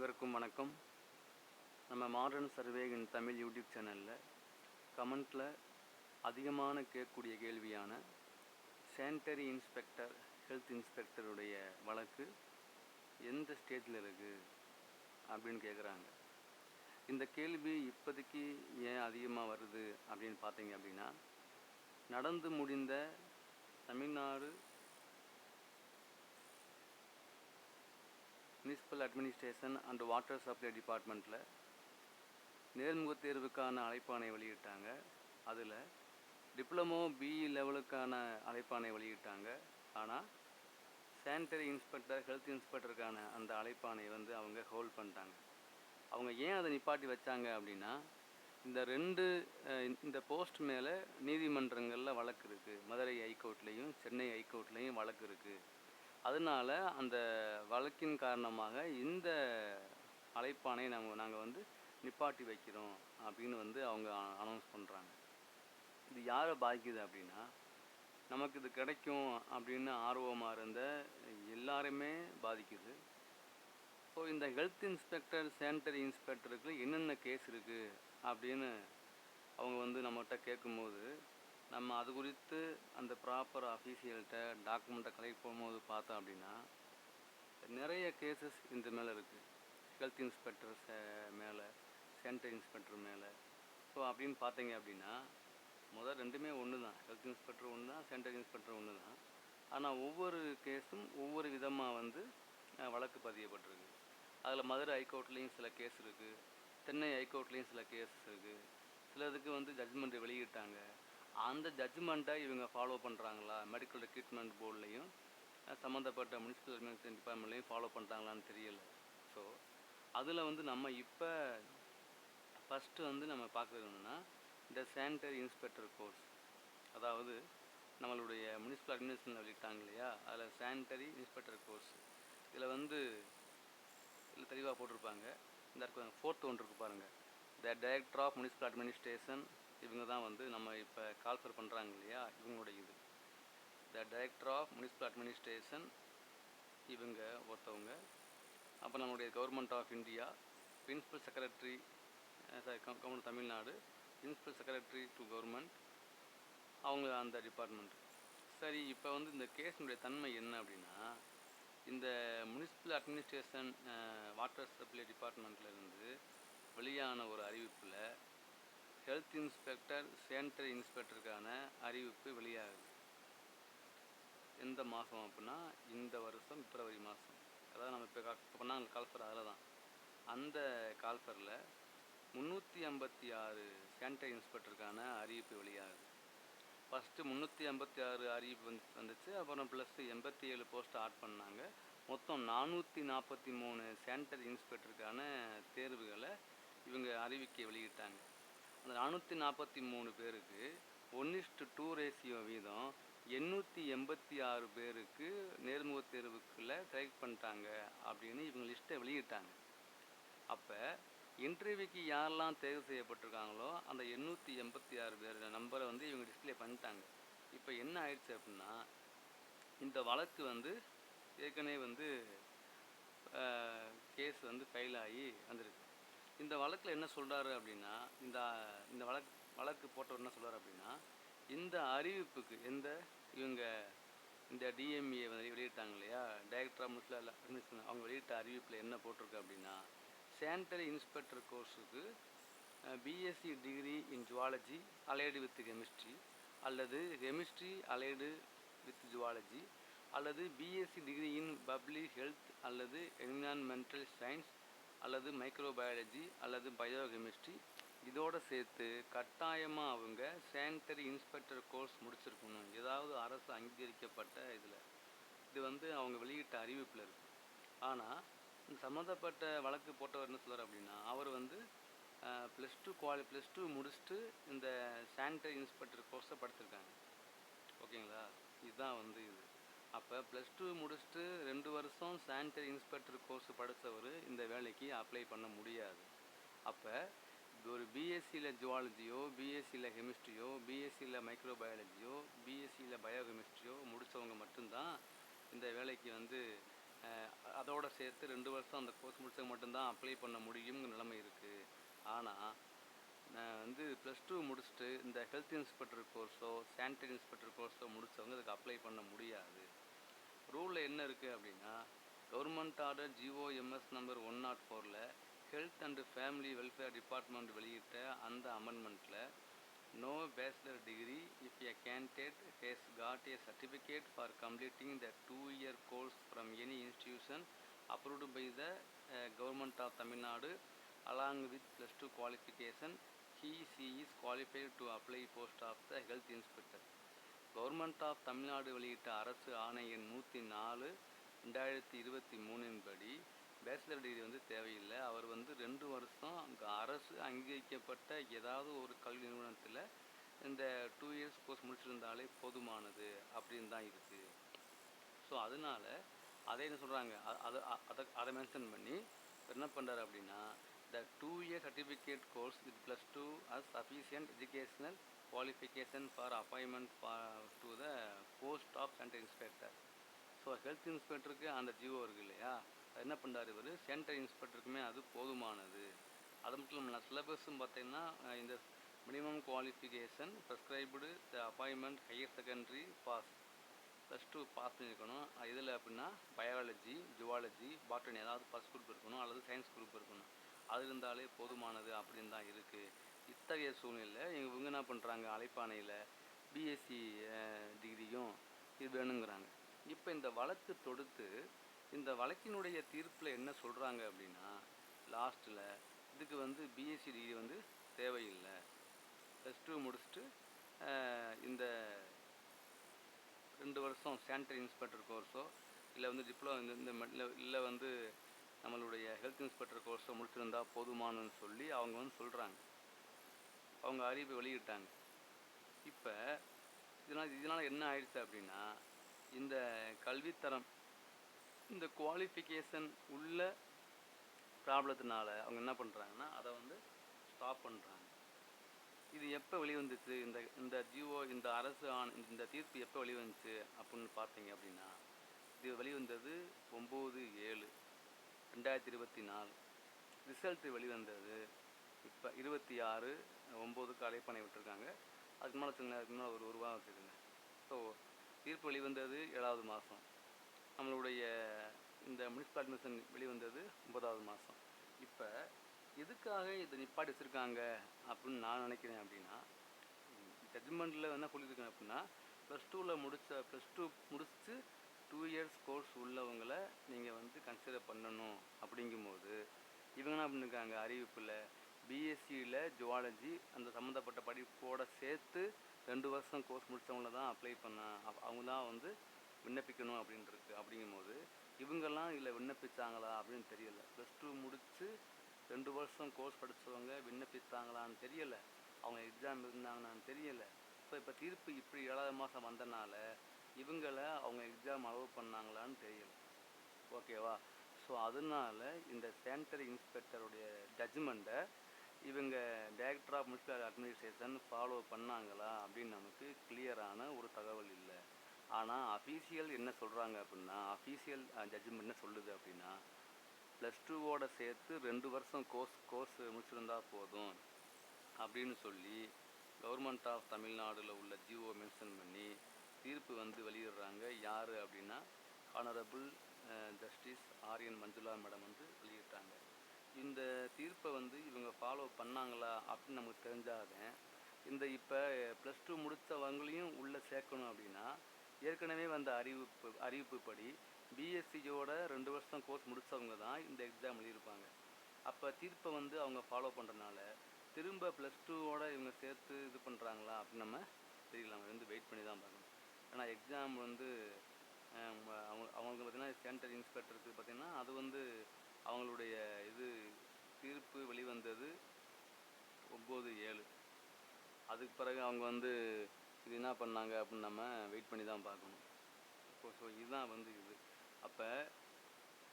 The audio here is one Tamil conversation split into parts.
அனைவருக்கும் வணக்கம். நம்ம modern survey in Tamil YouTube சேனலில் கமெண்ட்டில் அதிகமான கேட்கக்கூடிய கேள்வியான சேனிட்டரி இன்ஸ்பெக்டர் ஹெல்த் இன்ஸ்பெக்டருடைய வழக்கு எந்த ஸ்டேஜில் இருக்குது அப்படின்னு கேட்குறாங்க இந்த கேள்வி இப்போதைக்கு ஏன் அதிகமாக வருது அப்படின்னு பார்த்தீங்க அப்படின்னா நடந்து முடிந்த Tamil Nadu municipal administration and water supply டிபார்ட்மெண்ட்டில் நேர்முகத் தேர்வுக்கான அழைப்பாணை வெளியிட்டாங்க. அதில் டிப்ளமோ பிஇ லெவலுக்கான அழைப்பாணை வெளியிட்டாங்க. ஆனால் சானிட்டரி இன்ஸ்பெக்டர் ஹெல்த் இன்ஸ்பெக்டருக்கான அந்த அழைப்பானை வந்து அவங்க ஹோல்ட் பண்ணிட்டாங்க. அவங்க ஏன் அதை நிப்பாட்டி வச்சாங்க அப்படின்னா இந்த ரெண்டு இந்த போஸ்ட் மேலே நீதிமன்றங்களில் வழக்கு இருக்குது மதுரை ஹைகோர்ட்லேயும் சென்னை ஹைகோர்ட்லேயும் வழக்கு இருக்குது அதனால் அந்த வழக்கின் காரணமாக இந்த அழைப்பானை நம்ம நாங்கள் வந்து நிப்பாட்டி வைக்கிறோம் அப்படின்னு வந்து அவங்க அனௌன்ஸ் பண்ணுறாங்க இது யாரை பாதிக்குது அப்படின்னா நமக்கு இது கிடைக்கும் அப்படின்னு ஆர்வமாக இருந்த எல்லாருமே பாதிக்குது. ஸோ இந்த ஹெல்த் இன்ஸ்பெக்டர் சேனிட்டரி இன்ஸ்பெக்டருக்கு என்னென்ன கேஸ் இருக்குது அப்படின்னு அவங்க வந்து நம்மகிட்ட கேட்கும்போது நம்ம அது குறித்து அந்த ப்ராப்பர் அஃபீஷியல்கிட்ட டாக்குமெண்ட்டை கலெக்ட் பண்ணும்போது பார்த்தோம் அப்படின்னா நிறைய கேசஸ் இந்த மேலே இருக்குது ஹெல்த் இன்ஸ்பெக்டர் மேலே சானிட்டரி இன்ஸ்பெக்டர் மேலே. ஸோ அப்படின்னு பார்த்தீங்க அப்படின்னா முதல் ரெண்டுமே ஒன்று தான் ஹெல்த் இன்ஸ்பெக்டர் ஒன்று தான் சானிட்டரி இன்ஸ்பெக்டர் ஒன்று தான் ஆனால் ஒவ்வொரு கேஸும் ஒவ்வொரு விதமாக வந்து வழக்கு பதியப்பட்டிருக்கு. அதில் மதுரை ஹைகோர்ட்லேயும் சில கேஸ் இருக்குது சென்னை ஹைகோர்ட்லேயும் சில கேஸ் இருக்குது சிலதுக்கு வந்து ஜட்ஜ்மெண்ட் வெளியிட்டாங்க. அந்த ஜட்ஜ்மெண்ட்டை இவங்க ஃபாலோ பண்ணுறாங்களா மெடிக்கல் ட்ரீட்மெண்ட் போர்ட்லேயும் சம்மந்தப்பட்ட முனிசிபல் அட்மினிஸ்ட்ரேஷன் டிபார்ட்மெண்ட்லேயும் ஃபாலோ பண்ணுறாங்களான்னு தெரியல. ஸோ அதில் வந்து நம்ம இப்போ ஃபஸ்ட்டு வந்து நம்ம பார்க்குறது என்னென்னா இந்த சானிட்டரி இன்ஸ்பெக்டர் கோர்ஸ் அதாவது நம்மளுடைய முனிசிபல் அட்மினிஸ்ட்ரேஷன் வெளியிட்டாங்க இல்லையா? அதில் சானிட்டரி இன்ஸ்பெக்டர் கோர்ஸ் இதில் வந்து இதில் தெளிவாக போட்டிருப்பாங்க. இந்த ஃபோர்த் ஒன்று இருக்கு பாருங்கள் the director of municipal administration இவங்க தான் வந்து நம்ம இப்போ கால்ஃபர் பண்ணுறாங்க இல்லையா? இவங்களுடைய இது. The director of municipal administration இவங்க ஒருத்தவங்க. அப்போ நம்மளுடைய government of India principal secretary government Tamil Nadu principal secretary to government அவங்க அந்த டிபார்ட்மெண்ட் சரி இப்போ வந்து இந்த கேஸினுடைய தன்மை என்ன அப்படின்னா இந்த முனிசிபல் அட்மினிஸ்ட்ரேஷன் வாட்டர் சப்ளை டிபார்ட்மெண்ட்லேருந்து வெளியான ஒரு அறிவிப்பில் ஹெல்த் இன்ஸ்பெக்டர் சென்டர் இன்ஸ்பெக்டருக்கான அறிவிப்பு வெளியாகுது. எந்த மாதம் அப்படின்னா இந்த வருஷம் பிப்ரவரி மாதம் அதாவது நம்ம இப்போ இப்போ பண்ணாங்க கால்ஃபர் அதில் தான் அந்த கால்ஃபரில் முந்நூற்றி ஐம்பத்தி ஆறு சென்டர் இன்ஸ்பெக்டருக்கான அறிவிப்பு வெளியாகுது. ஃபஸ்ட்டு முந்நூற்றி ஐம்பத்தி ஆறு அறிவிப்பு வந்து வந்துச்சு. அப்புறம் ப்ளஸ் எண்பத்தி ஏழு போஸ்ட் ஆட் பண்ணாங்க. மொத்தம் நானூற்றி நாற்பத்தி மூணு சென்டர் இன்ஸ்பெக்டருக்கான தேர்வுகளை இவங்க அறிவிக்கை வெளியிட்டாங்க. அந்த நானூற்றி நாற்பத்தி மூணு பேருக்கு ஒன்னிஸ்டு டூ ரேசியோ வீதம் எண்ணூற்றி எண்பத்தி ஆறு பேருக்கு நேர்முகத் தேர்வுக்குள்ளே செலக்ட் பண்ணிட்டாங்க அப்படின்னு இவங்க லிஸ்ட்டை வெளியிட்டாங்க. அப்போ இன்டர்வியூக்கு யாரெல்லாம் தேர்வு செய்யப்பட்டிருக்காங்களோ அந்த எண்ணூற்றி எண்பத்தி ஆறு பேர் நம்பரை வந்து இவங்க டிஸ்ப்ளே பண்ணிட்டாங்க. இப்போ என்ன ஆயிடுச்சு அப்படின்னா இந்த வழக்கு வந்து ஏற்கனவே வந்து கேஸ் வந்து ஃபைல் ஆகி வந்திருக்கு. இந்த வழக்கில் என்ன சொல்கிறாரு அப்படின்னா இந்த இந்த வழக்கு வழக்கு போட்டவர் என்ன சொல்கிறார் அப்படின்னா இந்த அறிவிப்புக்கு எந்த இவங்க இந்த டிஎம்ஏ வந்து வெளியிட்டாங்க இல்லையா? டைரக்டர் ஆஃப் முஸ்லிம் அவங்க வெளியிட்ட அறிவிப்பில் என்ன போட்டிருக்கு அப்படின்னா central inspector கோர்ஸுக்கு BSc degree in zoology allied with chemistry அல்லது கெமிஸ்ட்ரி அலைடு வித் ஜுவாலஜி அல்லது BSc degree in public health அல்லது என்விரான்மெண்டல் சயின்ஸ் அல்லது மைக்ரோபயாலஜி அல்லது பயோகெமிஸ்ட்ரி இதோடு சேர்த்து கட்டாயமாக அவங்க சானிட்டரி இன்ஸ்பெக்டர் கோர்ஸ் முடிச்சிருக்கணும். ஏதாவது அரசு அங்கீகரிக்கப்பட்ட இதில். இது வந்து அவங்க வெளியிட்ட அறிவிப்பில் இருக்குது ஆனால் இந்த சம்மந்தப்பட்ட வழக்கு போட்டவர் என்ன சொல்கிறார் அப்படின்னா அவர் வந்து ப்ளஸ் டூ குவாலி ப்ளஸ் டூ முடிச்சுட்டு இந்த சானிட்டரி இன்ஸ்பெக்டர் கோர்ஸை படிச்சிருக்காங்க. ஓகேங்களா? இதுதான் வந்து இது. அப்போ ப்ளஸ் டூ முடிச்சுட்டு ரெண்டு வருஷம் சானிட்டரி இன்ஸ்பெக்டர் கோர்ஸ் படித்தவர் இந்த வேலைக்கு அப்ளை பண்ண முடியாது. அப்போ ஒரு பிஎஸ்சியில் ஜுவாலஜியோ பிஎஸ்சியில் கெமிஸ்ட்ரியோ பிஎஸ்சியில் மைக்ரோபயாலஜியோ பிஎஸ்சியில் பயோகெமிஸ்ட்ரியோ முடித்தவங்க மட்டும்தான் இந்த வேலைக்கு வந்து அதோட சேர்த்து ரெண்டு வருஷம் அந்த கோர்ஸ் முடித்தவங்க மட்டும்தான் அப்ளை பண்ண முடியுங்கிற நிலைமை இருக்குது ஆனால் நான் வந்து ப்ளஸ் டூ முடிச்சுட்டு இந்த ஹெல்த் இன்ஸ்பெக்டர் கோர்ஸோ சானிடரி இன்ஸ்பெக்டர் கோர்ஸோ முடித்தவங்க இதுக்கு அப்ளை பண்ண முடியாது. ரூலில் என்ன இருக்குது அப்படின்னா government order GOMS number one nought ஃபோரில் health and family welfare department வெளியிட்ட அந்த அமெண்ட்மெண்ட்டில் no bachelor degree if a candidate has got a certificate for completing the two-year course from any institution approved by the uh, government of Tamil Nadu along with plus two qualification he she is qualified to apply post of the health inspector government of Tamil Nadu வெளியிட்ட அரசு ஆணை எண் நூற்றி நாலு ரெண்டாயிரத்தி இருபத்தி மூணின் படி பேச்சுலர் டிகிரி வந்து தேவையில்லை. அவர் வந்து ரெண்டு வருஷம் அங்கே அரசு அங்கீகரிக்கப்பட்ட ஏதாவது ஒரு கல்வி நிறுவனத்தில் இந்த டூ இயர்ஸ் கோர்ஸ் முடிச்சிருந்தாலே போதுமானது அப்படின்னு தான் இருக்குது ஸோ அதனால அதை என்ன சொல்கிறாங்க அதை அதை அதை மென்ஷன் பண்ணி என்ன பண்ணுறாரு அப்படின்னா the two year certificate course with plus two as sufficient educational qualification for appointment to the post of centre inspector so health இன்ஸ்பெக்டருக்கு அந்த ஜிஓ இருக்குது இல்லையா? என்ன பண்ணுறாரு இவர்? சென்டர் இன்ஸ்பெக்டருக்குமே அது போதுமானது. அது மட்டும் இல்லாமல் சிலபஸும் பார்த்தீங்கன்னா இந்த minimum qualification prescribed the appointment higher secondary pass plus two pass பண்ணியிருக்கணும் இதில் அப்படின்னா பயாலஜி ஜுவாலஜி பாட்டனி ஏதாவது ஃபஸ்ட் குரூப் இருக்கணும் அல்லது சயின்ஸ் குரூப் இருக்கணும். அது இருந்தாலே போதுமானது அப்படின்னு தான் இருக்குது அத்தகைய சூழ்நிலையில் இவங்க என்ன பண்ணுறாங்க அழைப்பானையில் பிஎஸ்சி டிகிரியும் இது வேணுங்கிறாங்க. இப்போ இந்த வழக்கு தொடுத்து இந்த வழக்கினுடைய தீர்ப்பில் என்ன சொல்கிறாங்க அப்படின்னா லாஸ்ட்டில் இதுக்கு வந்து பிஎஸ்சி டிகிரி வந்து தேவையில்லை. ப்ளஸ் டூ முடிச்சுட்டு இந்த ரெண்டு வருஷம் சானிட்டரி இன்ஸ்பெக்டர் கோர்ஸோ இல்லை வந்து டிப்ளோ இந்த இந்த இல்லை வந்து நம்மளுடைய ஹெல்த் இன்ஸ்பெக்டர் கோர்ஸோ முடிச்சிருந்தா போதுமானன்னு சொல்லி அவங்க வந்து சொல்கிறாங்க அவங்க அறிவிப்பை வெளியிட்டாங்க. இப்போ இதனால் இதனால் என்ன ஆயிடுச்சு அப்படின்னா இந்த கல்வித்தரம் இந்த குவாலிஃபிகேஷன் உள்ள ப்ராப்ளத்தினால அவங்க என்ன பண்ணுறாங்கன்னா அதை வந்து ஸ்டாப் பண்ணுறாங்க இது எப்போ வெளிவந்துச்சு? இந்த இந்த ஜியோ இந்த அரசு ஆண் இந்த தீர்ப்பு எப்போ வெளிவந்துச்சு அப்படின்னு பார்த்தீங்க அப்படின்னா இது வெளிவந்தது ஒம்பது ஏழு ரெண்டாயிரத்தி இருபத்தி நாலு. ரிசல்ட்டு வெளிவந்தது இப்போ இருபத்தி ஆறு ஒம்போதுக்கு அழைப்பணை விட்டுருக்காங்க. அதுக்கு மேலே வச்சுங்க அதுக்கு மேலே ஒரு ஒரு வாரம் வச்சுருங்க ஸோ தீர்ப்பு வெளிவந்தது ஏழாவது மாதம் நம்மளுடைய இந்த முனிசிபல் அட்மிஷன் வெளிவந்தது ஒன்பதாவது மாதம் இப்போ எதுக்காக இதை நிப்பாட்டி வச்சுருக்காங்க அப்படின்னு நான் நினைக்கிறேன் அப்படின்னா ஜட்ஜ்மெண்ட்டில் என்ன சொல்லியிருக்கேன் அப்படின்னா ப்ளஸ் டூவில் முடித்த ப்ளஸ் டூ முடிச்சு டூ இயர்ஸ் கோர்ஸ் உள்ளவங்களை நீங்கள் வந்து கன்சிடர் பண்ணணும் அப்படிங்கும்போது இவங்க என்ன பண்ணிருக்காங்க? அறிவிப்பில் பிஎஸ்சியில் ஜுவாலஜி அந்த சம்மந்தப்பட்ட படிப்போடு சேர்த்து ரெண்டு வருஷம் கோர்ஸ் முடித்தவங்கள தான் அப்ளை பண்ண அவங்க தான் வந்து விண்ணப்பிக்கணும் அப்படின்ட்டுருக்கு அப்படிங்கும்போது இவங்கெல்லாம் இதில் விண்ணப்பித்தாங்களா அப்படின்னு தெரியலை. ப்ளஸ் டூ முடித்து ரெண்டு வருஷம் கோர்ஸ் படித்தவங்க விண்ணப்பித்தாங்களான்னு தெரியலை. அவங்க எக்ஸாம் இருந்தாங்களான்னு தெரியலை. ஸோ இப்போ தீர்ப்பு இப்படி ஏழாவது மாதம் வந்தனால இவங்களை அவங்க எக்ஸாம் அலோவ் பண்ணாங்களான்னு தெரியல. ஓகேவா ஸோ அதனால இந்த சேனிட்டரி இன்ஸ்பெக்டருடைய ஜட்ஜ்மெண்ட்டை இவங்க director of municipal administration follow பண்ணாங்களா அப்படின்னு நமக்கு கிளியரான ஒரு தகவல் இல்லை. ஆனால் அஃபீஷியல் என்ன சொல்கிறாங்க அப்படின்னா அஃபீஷியல் ஜட்ஜ்மெண்ட் என்ன சொல்லுது அப்படின்னா ப்ளஸ் டூவோட சேர்த்து ரெண்டு வருஷம் கோர்ஸ் கோர்ஸ் முடிச்சிருந்தா போதும் அப்படின்னு சொல்லி கவர்மெண்ட் ஆஃப் தமிழ்நாடில் உள்ள ஜிஓ மென்ஷன் பண்ணி தீர்ப்பு வந்து வெளியிடுறாங்க. யார் அப்படின்னா honourable justice R N Manjula madam வந்து வெளியிட்டாங்க. இந்த தீர்ப்பை வந்து இவங்க ஃபாலோ பண்ணாங்களா அப்படின்னு நமக்கு தெரிஞ்சாதான் இந்த இப்போ ப்ளஸ் டூ முடித்தவங்களையும் உள்ளே சேர்க்கணும் அப்படின்னா ஏற்கனவே வந்த அறிவிப்பு அறிவிப்புப்படி பிஎஸ்சியோட ரெண்டு வருஷம் கோர்ஸ் முடித்தவங்க தான் இந்த எக்ஸாம் எழுதியிருப்பாங்க. அப்போ தீர்ப்பை வந்து அவங்க ஃபாலோ பண்ணுறனால திரும்ப ப்ளஸ் டூவோட இவங்க சேர்த்து இது பண்ணுறாங்களா அப்படின்னு நம்ம தெரியல. நம்ம வந்து வெயிட் பண்ணி தான் பார்க்கணும். ஏன்னா எக்ஸாம் வந்து அவங்க அவங்களுக்கு பார்த்திங்கன்னா சென்டர் இன்ஸ்பெக்டருக்கு பார்த்தீங்கன்னா அது வந்து அவங்களுடைய இது தீர்ப்பு வெளிவந்தது ஒம்பது ஏழு. அதுக்கு பிறகு அவங்க வந்து இது என்ன பண்ணாங்க அப்படின்னு நம்ம வெயிட் பண்ணி தான் பார்க்கணும். இப்போ ஸோ இதுதான் வந்து இது. அப்போ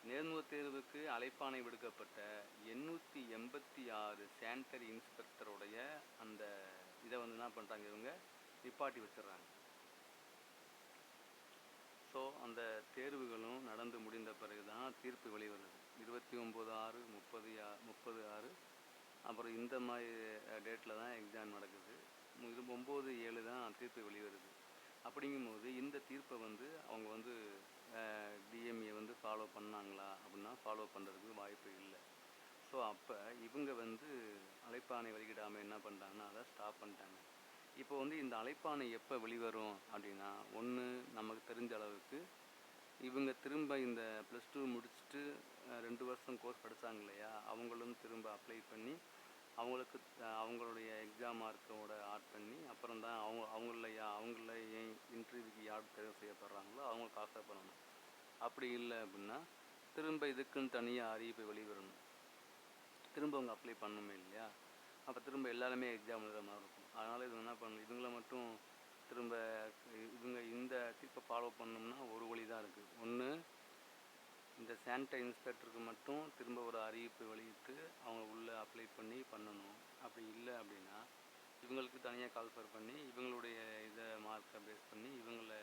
நேர்முகத் தேர்வுக்கு அழைப்பானை விடுக்கப்பட்ட எண்ணூற்றி எண்பத்தி ஆறு சானிட்டரி இன்ஸ்பெக்டருடைய அந்த இதை வந்து என்ன பண்ணுறாங்க இவங்க? நிப்பாட்டி வச்சிடுறாங்க. ஸோ அந்த தேர்வுகளும் நடந்து முடிந்த பிறகு தான் தான் தீர்ப்பு வெளிவருது இருபத்தி ஒம்பது ஆறு முப்பது யா முப்பது ஆறு. அப்புறம் இந்த மாதிரி டேட்டில் தான் எக்ஸாம் நடக்குது. மு- இது ஒம்பது ஏழு தான் தீர்ப்பு வெளிவருது. அப்படிங்கும்போது இந்த தீர்ப்பை வந்து அவங்க வந்து டிஎம்ஏ வந்து ஃபாலோ பண்ணாங்களா அப்படின்னா ஃபாலோ பண்ணுறதுக்கு வாய்ப்பு இல்லை. ஸோ அப்போ இவங்க வந்து அழைப்பானை வெளியிடாமல் என்ன பண்ணுறாங்கன்னா அதை ஸ்டாப் பண்ணிட்டாங்க. இப்போ வந்து இந்த அழைப்பானை எப்போ வெளிவரும் அப்படின்னா ஒன்று நமக்கு தெரிஞ்ச அளவுக்கு இவங்க திரும்ப இந்த ப்ளஸ் டூ முடிச்சுட்டு ரெண்டு வருஷம் கோர்ஸ் படித்தாங்க இல்லையா? அவங்களும் திரும்ப அப்ளை பண்ணி அவங்களுக்கு அவங்களுடைய எக்ஸாம் மார்க்கோட ஆட் பண்ணி அப்புறம் தான் அவங்க அவங்கள யா அவங்கள ஏன் இன்டர்வியூக்கு யார் தேர்வு செய்யப்படுறாங்களோ அவங்களுக்கு ஆஃபர் பண்ணணும். அப்படி இல்லை அப்படின்னா திரும்ப இதுக்குன்னு தனியாக அறிவிப்பு வெளிவரணும். திரும்ப அவங்க அப்ளை பண்ணணுமே இல்லையா? அப்போ திரும்ப எல்லாருமே எக்ஸாம் எழுத மாதிரி இருக்கும். அதனால் இது என்ன பண்ணணும்? இதுங்களை மட்டும் திரும்ப இவங்க இந்த தீர்ப்பை ஃபாலோ பண்ணோம்னா ஒரு வழி தான் இருக்குது ஒன்று இந்த சேனிடை இன்ஸ்பெக்டருக்கு மட்டும் திரும்ப ஒரு அறிவிப்பு வெளியிட்டு அவங்க உள்ளே அப்ளை பண்ணி பண்ணணும். அப்படி இல்லை அப்படின்னா இவங்களுக்கு தனியாக கால்ஃபர் பண்ணி இவங்களுடைய இதை மார்க்கை பேஸ் பண்ணி இவங்கள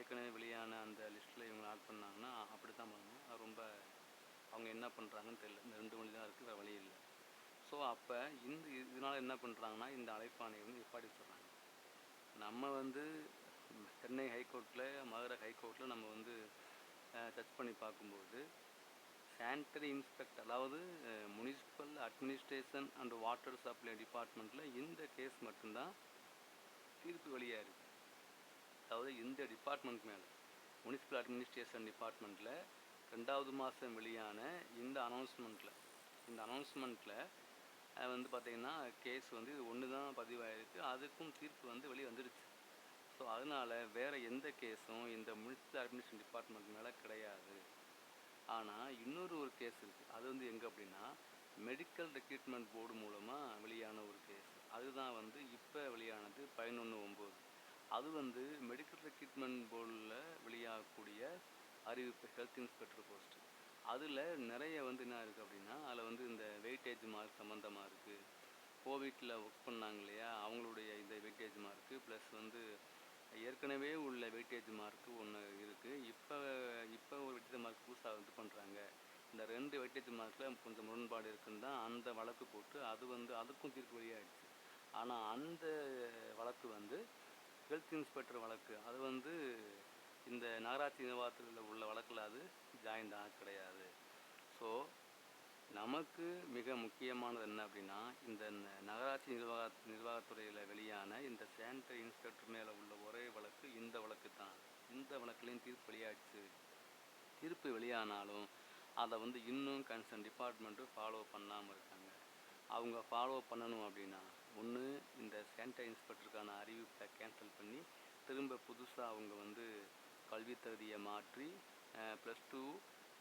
ஏற்கனவே வெளியான அந்த லிஸ்ட்டில் இவங்களை ஆட் பண்ணாங்கன்னா அப்படி தான் பண்ணணும். அது ரொம்ப அவங்க என்ன பண்ணுறாங்கன்னு தெரியல. இந்த ரெண்டு மணி தான் இருக்குது வேறு வழி இல்லை. ஸோ அப்போ இந்த இதனால் என்ன பண்ணுறாங்கன்னா இந்த அழைப்பாணையை வந்து நிப்பாட்டி சொல்கிறாங்க நம்ம வந்து சென்னை ஹைகோர்ட்டில் மதுரை ஹைகோர்ட்டில் நம்ம வந்து டச் பண்ணி பார்க்கும்போது சானிட்டரி இன்ஸ்பெக்டர் அதாவது municipal administration and water supply டிபார்ட்மெண்ட்டில் இந்த கேஸ் மட்டும்தான் தீர்ப்பு வழியாக இருக்குது அதாவது இந்த டிபார்ட்மெண்ட் மேலே முனிசிபல் அட்மினிஸ்ட்ரேஷன் டிபார்ட்மெண்ட்டில் ரெண்டாவது மாதம் வெளியான இந்த அனௌன்ஸ்மெண்ட்டில் இந்த அனௌன்ஸ்மெண்ட்டில் வந்து பார்த்திங்கன்னா கேஸ் வந்து இது ஒன்று தான் பதிவாயிருக்கு. அதுக்கும் தீர்ப்பு வந்து வெளியே வந்துடுச்சு ஸோ அதனால் வேறு எந்த கேஸும் இந்த முனிசிபல் அட்மினிஸ்ட்ரேஷன் டிபார்ட்மெண்ட் மேலே கிடையாது. ஆனால் இன்னொரு ஒரு கேஸ் இருக்குது அது வந்து எங்கே அப்படின்னா மெடிக்கல் ரெக்ரூட்மெண்ட் போர்டு மூலமாக வெளியான ஒரு கேஸ் அதுதான் வந்து இப்போ வெளியானது பதினொன்று ஒம்பது. அது வந்து மெடிக்கல் ரெக்ரூட்மெண்ட் போர்டில் வெளியாகக்கூடிய அறிவிப்பு ஹெல்த் இன்ஸ்பெக்டர் போஸ்ட் அதில் நிறைய வந்து என்ன இருக்குது அப்படின்னா அதில் வந்து இந்த வெயிட்டேஜ் மார்க் சம்மந்தமாக இருக்குது கோவிட்டில் ஒர்க் பண்ணாங்க இல்லையா? அவங்களுடைய இந்த வெயிட்டேஜ் மார்க்கு ப்ளஸ் வந்து ஏற்கனவே உள்ள வெயிட்டேஜ் மார்க்கு ஒன்று இருக்குது இப்போ இப்போ ஒரு வெயிட்டேஜ் மார்க் புதுசாக இது பண்ணுறாங்க இந்த ரெண்டு வெயிட்டேஜ் மார்க்கில் கொஞ்சம் முரண்பாடு இருக்குன்னு தான் அந்த வழக்கு போட்டு அது வந்து அதுக்கும் தீர்ப்பு வெளியாகிடுச்சு ஆனால் அந்த வழக்கு வந்து ஹெல்த் இன்ஸ்பெக்டர் வழக்கு. அது வந்து இந்த நகராட்சி நிர்வாகத்தில் உள்ள வழக்கில் அது ஜாயின் தான் கிடையாது. ஸோ நமக்கு மிக முக்கியமானது என்ன அப்படின்னா இந்த ந- நகராட்சி நிர்வாக நிர்வாகத்துறையில் வெளியான இந்த சானிட்டரி இன்ஸ்பெக்டர் மேலே உள்ள ஒரே வழக்கு இந்த வழக்கு தான். இந்த வழக்குலையும் தீர்ப்பு வெளியாச்சு தீர்ப்பு வெளியானாலும் அதை வந்து இன்னும் கன்சர்ன் டிபார்ட்மெண்ட்டு ஃபாலோ பண்ணாமல் இருக்காங்க. அவங்க ஃபாலோ பண்ணணும் அப்படின்னா ஒன்று இந்த சானிட்டரி இன்ஸ்பெக்டருக்கான அறிவிப்பை கேன்சல் பண்ணி திரும்ப புதுசாக அவங்க வந்து கல்வி தகுதியை மாற்றி plus two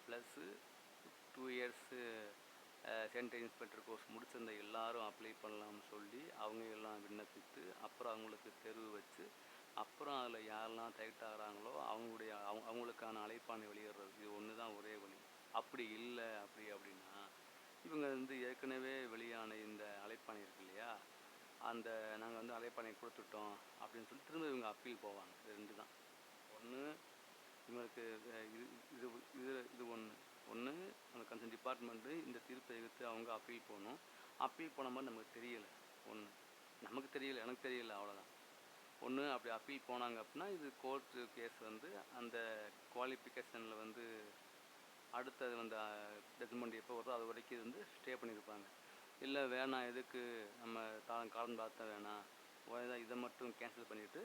plus two years central inspector course முடிச்சிருந்த எல்லாரும் அப்ளை பண்ணலாம்னு சொல்லி அவங்க எல்லாம் விண்ணப்பித்து அப்புறம் அவங்களுக்கு தெருவு வச்சு அப்புறம் அதில் யாரெல்லாம் செலக்ட் ஆகிறாங்களோ அவங்களுடைய அவங்க அவங்களுக்கான அழைப்பானை வெளியிடுறது இது ஒன்று தான் ஒரே வழி. அப்படி இல்லை அப்படி அப்படின்னா இவங்க வந்து ஏற்கனவே வெளியான இந்த அழைப்பாணை இருக்கு இல்லையா? அந்த நாங்கள் வந்து அழைப்பானை கொடுத்துட்டோம் அப்படின்னு சொல்லி திரும்ப இவங்க அப்பீல் போவாங்க. ரெண்டு தான் ஒன்று இவங்களுக்கு இது இது இது இது ஒன்று ஒன்று அந்த கன்சர்ன் டிபார்ட்மெண்ட்டு இந்த தீர்ப்பை எடுத்து அவங்க அப்பீல் போகணும் அப்பீல் போன மாதிரி நமக்கு தெரியலை. ஒன்று நமக்கு தெரியல எனக்கு தெரியல அவ்வளோதான் ஒன்று அப்படி அப்பீல் போனாங்க அப்படின்னா இது கோர்ட்டு கேஸ் வந்து அந்த குவாலிஃபிகேஷனில் வந்து அடுத்தது வந்து ஜட்மெண்ட் எப்போ வருதோ அது வரைக்கும் இது வந்து ஸ்டே பண்ணியிருப்பாங்க. இல்லை வேணாம் எதுக்கு நம்ம காலம் காலம் பார்த்தா வேணாம். இதை மட்டும் கேன்சல் பண்ணிவிட்டு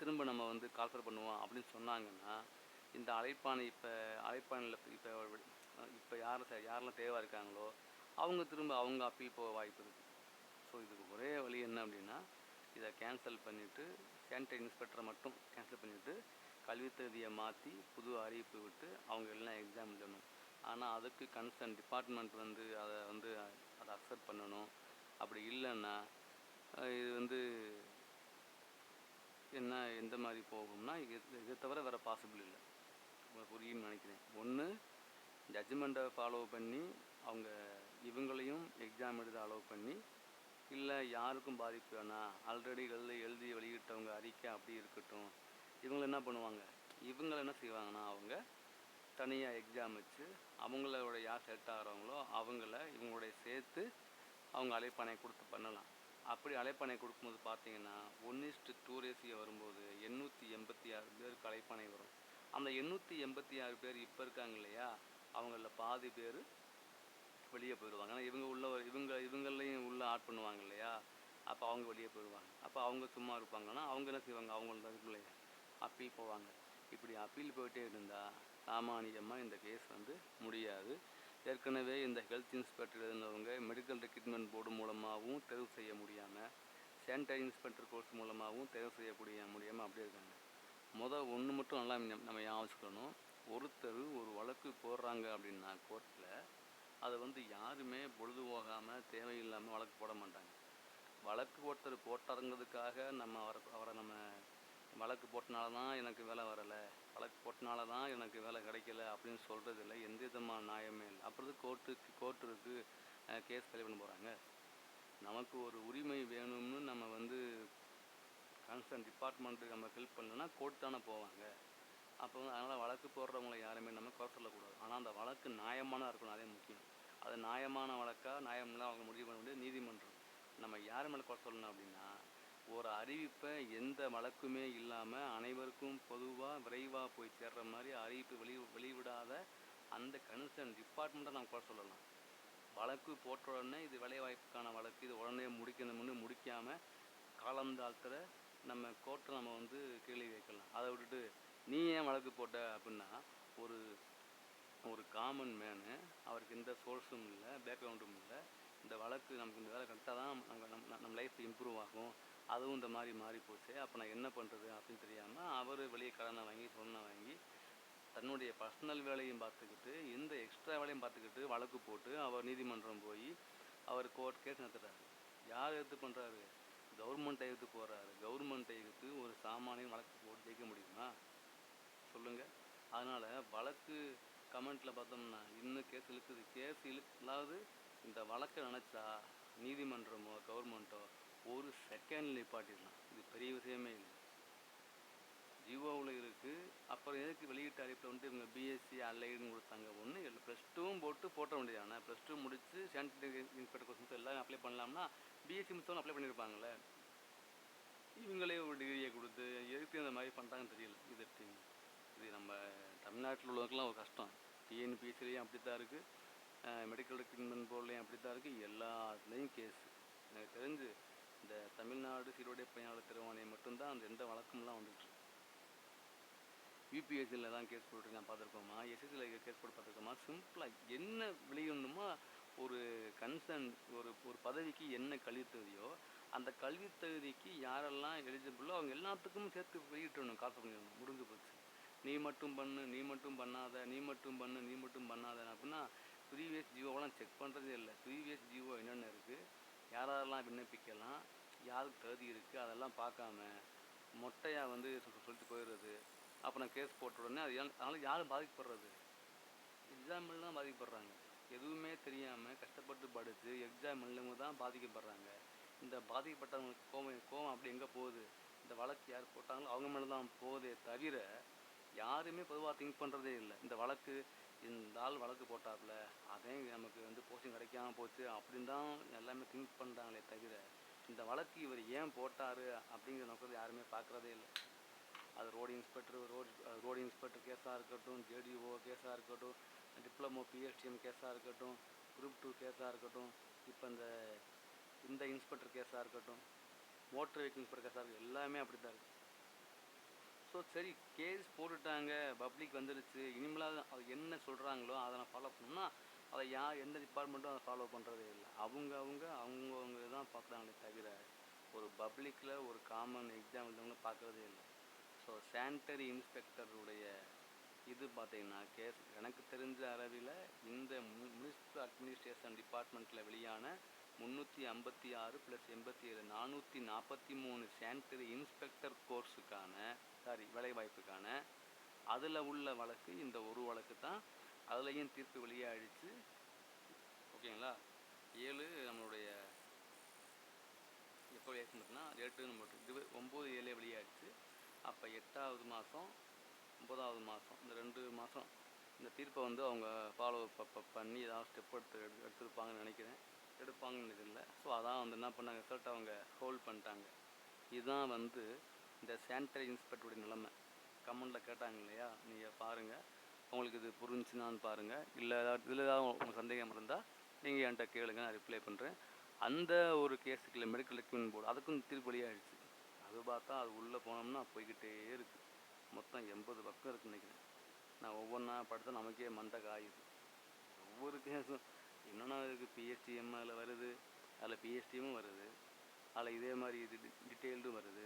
திரும்ப நம்ம வந்து கால்ஃபர் பண்ணுவோம் அப்படின்னு சொன்னாங்கன்னா இந்த அழைப்பானை இப்போ அழைப்பானில் இப்போ இப்போ யார் தே- யாரெல்லாம் தேவை இருக்காங்களோ அவங்க திரும்ப அவங்க அப்பீல் போக வாய்ப்பு இருக்குது ஸோ இதுக்கு ஒரே வழி என்ன அப்படின்னா இதை கேன்சல் பண்ணிவிட்டு கேன்டீன் இன்ஸ்பெக்டரை மட்டும் கேன்சல் பண்ணிவிட்டு கல்வித் தகுதியை மாற்றி புது அறிவிப்பு விட்டு அவங்க எல்லாம் எக்ஸாம் எழுதணும். ஆனால் அதுக்கு கன்சர்ன் டிபார்ட்மெண்ட் வந்து அதை வந்து அதை அக்செப்ட் பண்ணணும். அப்படி இல்லைன்னா இது வந்து என்ன எந்த மாதிரி போகும்னா இது இதை தவிர வேறு பாசிபிள் இல்லை. புரியும்னு நினைக்கிறேன். ஒன்று ஜட்ஜ்மெண்ட்டை ஃபாலோ பண்ணி அவங்க இவங்களையும் எக்ஸாம் எழுத அலோவ் பண்ணி இல்லை யாருக்கும் பாதிப்பு வேணாம் ஆல்ரெடி எழுதி எழுதி வெளியிட்டவங்க அறிக்கை அப்படி இருக்கட்டும். இவங்களை என்ன பண்ணுவாங்க? இவங்களை என்ன செய்வாங்கன்னா அவங்க தனியாக எக்ஸாம் வச்சு அவங்களோட யார் செலக்ட் ஆகிறவங்களோ அவங்கள இவங்களுடைய சேர்த்து அவங்க அழைப்பானை கொடுத்து பண்ணலாம். அப்படி அழைப்பானை கொடுக்கும்போது பார்த்தீங்கன்னா ஒன் இஸ்ட் டூ வரும்போது எண்ணூற்றி எண்பத்தி ஆறு பேருக்கு அழைப்பானை வரும். அந்த எண்ணூற்றி எண்பத்தி ஆறு பேர் இப்போ இருக்காங்க இல்லையா? அவங்களில் பாதி பேர் வெளியே போயிடுவாங்க ஆனால் இவங்க உள்ள இவங்க இவங்களையும் உள்ள ஆட் பண்ணுவாங்க இல்லையா? அப்போ அவங்க வெளியே போயிடுவாங்க அப்போ அவங்க சும்மா இருப்பாங்கன்னா அவங்க என்ன செய்வாங்க? அவங்க இல்லையா அப்பீல் போவாங்க. இப்படி அப்பீல் போயிட்டே இருந்தால் சாமானியமாக இந்த கேஸ் வந்து முடியாது. ஏற்கனவே இந்த ஹெல்த் இன்ஸ்பெக்டர் இருந்தவங்க மெடிக்கல் ரெக்ரூட்மெண்ட் போர்டு மூலமாகவும் தேர்வு செய்ய முடியாமல் சானிடரி இன்ஸ்பெக்டர் கோர்ஸ் மூலமாகவும் தேர்வு செய்யக்கூடிய முடியாமல் அப்படியே இருக்காங்க. மொதல் ஒன்று மட்டும் நல்லா நம்ம- நம்ம ஒருத்தர் ஒரு வழக்கு போடுறாங்க அப்படின்னா கோர்ட்டில் அதை வந்து யாருமே பொழுது போகாமல் தேவையில்லாமல் வழக்கு போட மாட்டாங்க. வழக்கு ஒருத்தர் போட்டாருங்கிறதுக்காக நம்ம அவரை அவரை நம்ம வழக்கு போட்டனால தான் எனக்கு வேலை வரலை வழக்கு போட்டனால தான் எனக்கு வேலை கிடைக்கல அப்படின்னு சொல்கிறதில்ல எந்த விதமான நியாயமே இல்லை. அப்புறம் கோர்ட்டுக்கு கோர்ட் இருக்குது கேஸ் பதிவு பண்ண போகிறாங்க நமக்கு ஒரு உரிமை வேணும்னு நம்ம வந்து கன்சர்ன் டிபார்ட்மெண்ட்டுக்கு நம்ம ஹெல்ப் பண்ணலன்னா கோர்ட் தானே போவாங்க. அப்போ வந்து அதனால் வழக்கு போடுறவங்களை யாருமே நம்ம குறை சொல்லக்கூடாது ஆனால் அந்த வழக்கு நியாயமானதாக இருக்கணும் அதே முக்கியம். அது நியாயமான வழக்காக நியாயம்லாம் அவங்க முடிவு பண்ண முடியாது நீதிமன்றம். நம்ம யார் மேலே குறை சொல்லணும் அப்படின்னா ஒரு அறிவிப்பை எந்த வழக்குமே இல்லாமல் அனைவருக்கும் பொதுவாக விரைவாக போய் சேர்ற மாதிரி அறிவிப்பு வெளி வெளிவிடாத அந்த கன்சர்ன் டிபார்ட்மெண்ட்டை நம்ம குறை சொல்லலாம். வழக்கு போட்ட உடனே இது வேலைவாய்ப்புக்கான வழக்கு இது உடனே முடிக்கணும்னு முடிக்காமல் காலந்தாழ்த்துற நம்ம கோர்ட்டை நம்ம வந்து கேள்வி வைக்கலாம். அதை விட்டுட்டு நீ ஏன் வழக்கு போட்ட அப்படின்னா ஒரு ஒரு காமன் மேனு அவருக்கு எந்த சோர்ஸும் இல்லை பேக்ரவுண்டும் இல்லை இந்த வழக்கு நமக்கு இந்த வேலை கரெக்டாக தான் நம்ம நம்ம நம்ம லைஃப் இம்ப்ரூவ் ஆகும். அதுவும் இந்த மாதிரி மாறி போச்சு அப்போ நான் என்ன பண்ணுறது அப்படின்னு தெரியாமல் அவர் வெளியே கடனை வாங்கி சொன்ன வாங்கி தன்னுடைய பர்சனல் வேலையும் பார்த்துக்கிட்டு இந்த எக்ஸ்ட்ரா வேலையும் பார்த்துக்கிட்டு வழக்கு போட்டு அவர் நீதிமன்றம் போய் அவர் கோர்ட் கேஸ் நடத்துகிறாரு யார் எடுத்து பண்ணுறாரு கவர்மெண்ட் எடுத்து போகிறாரு கவர்மெண்ட்டை எடுத்து ஒரு சாமானியம் வழக்கு போட்டு ஜெயிக்க முடியுமா? சொல்லுங்கள் அதனால் வழக்கு கமெண்ட்டில் பார்த்தோம்னா இன்னும் கேஸ் இழுக்குது. கேஸ் இழுக்கலாவது இந்த வழக்கை நினச்சா நீதிமன்றமோ கவர்மெண்ட்டோ ஒரு செகண்ட் நிப்பாட்டிடலாம். இது பெரிய விஷயமே இல்லை. ஜியோவில் இருக்குது அப்புறம் எதுக்கு வெளியிட்ட அறிவிப்பில் வந்து இவங்க பிஎஸ்சி அல்லைன்னு கொடுத்தாங்க? ஒன்று இல்லை. ப்ளஸ் டூவும் போட்டு போட்ட வேண்டியதானே ப்ளஸ் டூ முடிச்சு சானிடரி இன்ஸ்பெக்டர் கொஸ்டின்ஸ் எல்லாம் அப்ளை பண்ணலாம்னா பிஎஸ்சி முடிச்சவங்க அப்ளை பண்ணியிருப்பாங்களே இவங்களே ஒரு டிகிரியை கொடுத்து எதுக்கு இந்த மாதிரி பண்ணுறாங்கன்னு தெரியல. இது இது நம்ம தமிழ்நாட்டில் உள்ளவங்களுக்குலாம் ஒரு கஷ்டம். டிஎன்பிஎஸ்சிலையும் அப்படி தான் இருக்குது மெடிக்கல் ரெக்ரூட்மெண்ட் போர்ட்லேயும் அப்படி தான் இருக்குது எல்லாத்துலேயும் கேஸ் எனக்கு தெரிஞ்சு இந்த தமிழ்நாடு சீருடை பணியாளர் திருவாணையம் மட்டும்தான் அந்த எந்த வழக்கம்லாம் வந்துட்டு யூபிஎஸ்சியில் தான் கேஸ் போட்டுருக்கேன் பார்த்துருக்கோமா? எஸ்எஸ்சியில் கேஸ் போட்டு பார்த்துருக்கோமா? சிம்பிளாக என்ன விளையணுமோ ஒரு கன்சர்ன் ஒரு ஒரு பதவிக்கு என்ன கல்வி தகுதியோ அந்த கல்வி தகுதிக்கு யாரெல்லாம் எலிஜிபிளோ அவங்க எல்லாத்துக்கும் சேர்த்து வெளியிட்டணும் காசு பண்ணிடணும் முடிஞ்சு போச்சு. நீ மட்டும் பண்ணு நீ மட்டும் பண்ணாத நீ மட்டும் பண்ணு நீ மட்டும் பண்ணாத அப்படின்னா ப்ரீவியஸ் ஜியோவெலாம் செக் பண்ணுறதே இல்லை. ப்ரீவியஸ் ஜியோ என்னென்ன இருக்குது யாரெல்லாம் விண்ணப்பிக்கலாம் யாருக்கு தகுதி இருக்குது அதெல்லாம் பார்க்காம மொட்டையாக வந்து சொல்லிட்டு போயிடுறது. அப்புறம் கேஸ் போட்ட உடனே அது அதனால் யார் பாதிக்கப்படுறது? எக்ஸாம்பிள்லாம் பாதிக்கப்படுறாங்க. எதுவுமே தெரியாமல் கஷ்டப்பட்டு படித்து எக்ஸாம் எழுதவங்க தான் பாதிக்கப்படுறாங்க. இந்த பாதிக்கப்பட்டவங்களுக்கு கோவம் கோவம் அப்படி எங்கே போகுது? இந்த வழக்கு யார் போட்டாங்களோ அவங்க மேலே தான் போகுதே தவிர யாருமே பொதுவாக திங்க் பண்ணுறதே இல்லை. இந்த வழக்கு இந்த ஆள் வழக்கு போட்டாப்புல அதே நமக்கு வந்து போஸ்டிங் கிடைக்காம போச்சு அப்படின்னு தான் எல்லாமே திங்க் பண்ணுறாங்களே தவிர இந்த வழக்கு இவர் ஏன் போட்டார் அப்படிங்கிற நோக்கத்தை யாருமே பார்க்குறதே இல்லை. அது road inspector road road inspector கேஸாக இருக்கட்டும் ஜேடிஓ கேஸாக இருக்கட்டும் டிப்ளமோ பிஎஸ்டிஎம் கேஸாக இருக்கட்டும் குரூப் டூ கேஸாக இருக்கட்டும் இப்போ இந்த இந்த இன்ஸ்பெக்டர் கேஸாக இருக்கட்டும் மோட்டர் வெஹிக்கிள் இன்ஸ்பெக்டர் கேஸாக இருக்கட்டும் எல்லாமே அப்படி தான் இருக்குது ஸோ சரி கேஸ் போட்டுட்டாங்க பப்ளிக் வந்துடுச்சு இனிமேலாவது அது என்ன சொல்கிறாங்களோ அதை நான் ஃபாலோ பண்ணணும்னா அதை யார் எந்த டிபார்ட்மெண்ட்டும் அதை ஃபாலோ பண்ணுறதே இல்லை. அவங்க அவங்க அவங்கவுங்க தான் பார்க்குறாங்களே தவிர ஒரு பப்ளிக்கில் ஒரு காமன் எக்ஸாம் எழுதவங்க பார்க்குறதே இல்லை. ஸோ சானிட்டரி இன்ஸ்பெக்டருடைய இது பார்த்தீங்கன்னா கேஸ் எனக்கு தெரிஞ்ச அளவில் இந்த முனிசிபல் அட்மினிஸ்ட்ரேஷன் டிபார்ட்மெண்ட்டில் வெளியான முந்நூற்றி ஐம்பத்தி ஆறு ப்ளஸ் எண்பத்தி ஏழு நானூற்றி நாற்பத்தி மூணு சானிட்டரி இன்ஸ்பெக்டர் கோர்ஸுக்கான சாரி வேலைவாய்ப்புக்கான அதில் உள்ள வழக்கு இந்த ஒரு வழக்கு தான் அதுலேயும் தீர்ப்பு வெளியாகிடுச்சு ஓகேங்களா? ஏழு நம்மளுடைய எப்போ வெளியாச்சுன்னா டேட்டு நம்ம இருபது ஒம்பது ஏழே வெளியாகிடுச்சு அப்போ எட்டாவது மாதம் ஒம்பதாவது மாதம் இந்த ரெண்டு மாதம் இந்த தீர்ப்பை வந்து அவங்க ஃபாலோ பண்ணி ஏதாவது ஸ்டெப் எடுத்து எடு- எடுத்திருப்பாங்கன்னு நினைக்கிறேன். எடுப்பாங்கன்னு இல்லை ஸோ அதான் வந்து என்ன பண்ணாங்க ரிசல்ட் அவங்க ஹோல்ட் பண்ணிட்டாங்க. இதுதான் வந்து இந்த சானிட்டரி இன்ஸ்பெக்டருடைய நிலைமை. கமெண்டில் கேட்டாங்க இல்லையா? நீங்கள் பாருங்கள் உங்களுக்கு இது புரிஞ்சுனான்னு பாருங்கள் இல்லை ஏதாவது இதில் ஏதாவது உங்களுக்கு சந்தேகம் இருந்தால் நீங்கள் என்கிட்ட கேளுங்க நான் ரிப்ளை பண்ணுறேன் அந்த ஒரு கேஸுக்கு இல்லை மெடிக்கல் எக்யூப்மெண்ட் போர்டு அதுக்கும் தீர்ப்பு வெளியாகிடுச்சு அது பார்த்தா அது உள்ளே போனோம்னா போய்கிட்டே இருக்குது மொத்தம் எண்பது பக்கம் இருக்குன்னு நினைக்கிறேன். நான் ஒவ்வொன்றா படுத்தா நமக்கே மண்டை காயுது. ஒவ்வொரு கேஸும் என்னென்னா இருக்குது பிஎஸ்டிஎம் அதில் வருது அதில் பிஎஸ்டிஎம்மும் வருது. அதில் இதே மாதிரி இது டீட்டெயில்டும் வருது.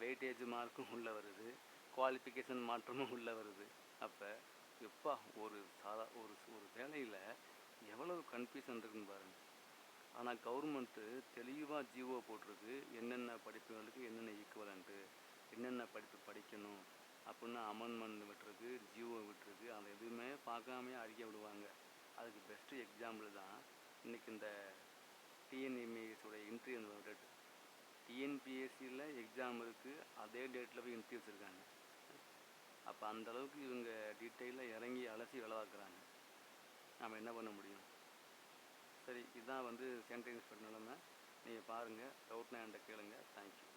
வெயிட்டேஜ் மார்க்கும் உள்ளே வருது. குவாலிஃபிகேஷன் மாற்றமும் உள்ளே வருது. அப்போ எப்பா ஒரு சாதா ஒரு ஒரு வேலையில் எவ்வளவு கன்ஃபியூஷன் இருக்குன்னு பாருங்கள் ஆனால் கவர்மெண்ட்டு தெளிவாக ஜிஓ போட்டிருக்கு. என்னென்ன படிப்புகளுக்கு என்னென்ன ஈக்குவலண்ட்டு என்னென்ன படிப்பு படிக்கணும் அப்படின்னு அமெண்ட்மெண்ட் விட்டுருக்கு ஜிஓ விட்டுருக்கு அதை எதுவுமே பார்க்காமையே அறிக்கை விடுவாங்க. அதுக்கு பெஸ்ட்டு எக்ஸாம்பிள் தான் இன்றைக்கி இந்த டிஎன்எம்ஏஎஸோட இன்டர்வியூ டேட் டிஎன்பிஎஸ்சியில் எக்ஸாம் இருக்குது அதே டேட்டில் போய் இன்டர்வியூ வச்சுருக்காங்க. அப்போ அந்த அளவுக்கு இவங்க டீட்டெயிலாக இறங்கி அலசி வேலை பார்க்குறாங்க நம்ம என்ன பண்ண முடியும்? சரி இதுதான் வந்து சென்ட்ரல் இன்ஸ்பெக்டர் நிலைமை நீங்கள் பாருங்கள் டவுட்னா என்கிட்ட கேளுங்கள் தேங்க்யூ